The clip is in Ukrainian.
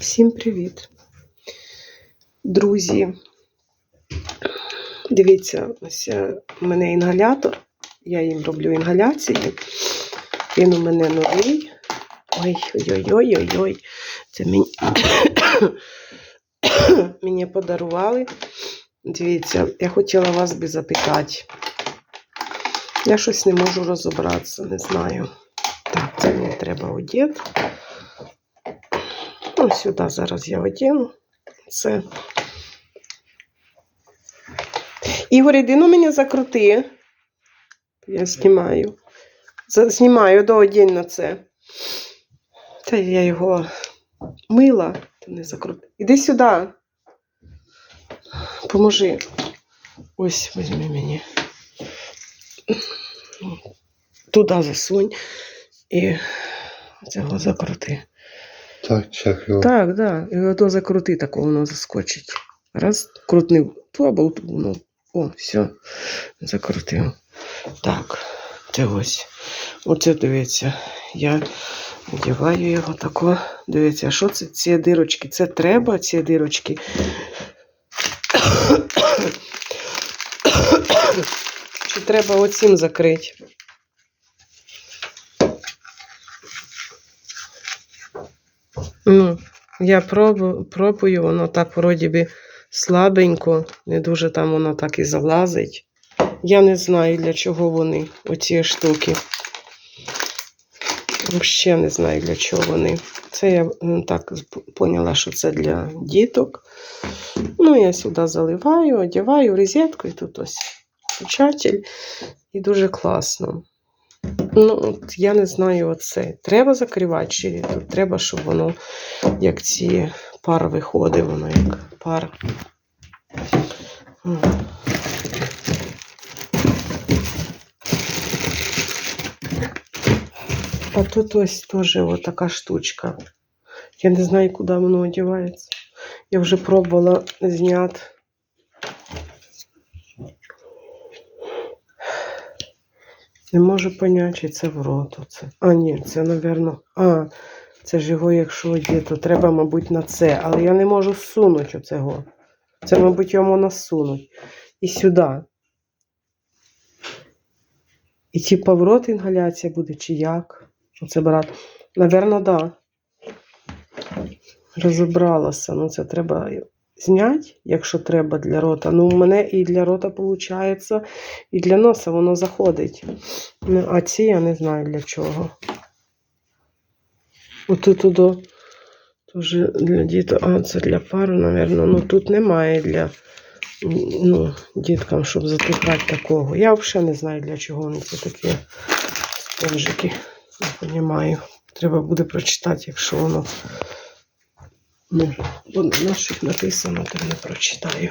Всім привіт. Друзі, дивіться, ось е, у мене інгалятор. Я їм роблю інгаляції. Він у мене новий. Ой, ой-ой-ой-ой-ой. Це мені, мені подарували. Дивіться, я хотіла вас би запитати. Я щось не можу розібратися, не знаю. Так, це мені треба одіти. Ну, сюди зараз я одіну. Це. Ігор, іди ну мене закрути. Я знімаю. Знімаю до одінь на це. Та я його мила, то не закрути. Іди сюди. Поможи. Ось візьми мені. Туди засунь і цього закрути. Так, чек його. Так, так. І ото закрути, тако воно заскочить. Раз, крутнив ту або ту, воно. О, все, закрутив. Так, це ось. Оце дивіться. Я одягаю його тако. Дивіться, що це? Ці дирочки? Це треба, ці дирочки. Чи треба оцім закрити? Ну, я пробую, воно так вроді би слабенько, не дуже там воно так і залазить. Я не знаю, для чого вони, оці штуки. Взагалі не знаю, для чого вони. Це я так поняла, що це для діток. Ну, я сюди заливаю, одягаю розетку, і тут ось включатель. І дуже класно. Ну, от я не знаю оце. Треба закривати, чи тут треба, щоб воно, як ці пар виходить, воно як пар. А тут ось теж така штучка. Я не знаю, куди воно одягається. Я вже пробувала зняти. Не можу поняти, чи це в рот. Оце. А, ні, це, напевно. А, це ж його, якщо є, то треба, мабуть, на це. Але я не можу всунути оцього. Це, мабуть, йому насунуть. І сюди. І типа в рот інгаляція буде, чи як? Оце брати. Навірно, так. Да. Розібралася. Ну, це треба зняти, якщо треба для рота. Ну, у мене і для рота виходить, і для носа воно заходить. Ну, а ці я не знаю для чого. Отут теж для діток. А, це для пару, мабуть. Ну тут немає для ну, діткам, щоб затикати такого. Я взагалі не знаю, для чого вони це такі спонжики. Не розумію. Треба буде прочитати, якщо воно. Ну, бо на наших написано, то не прочитаю.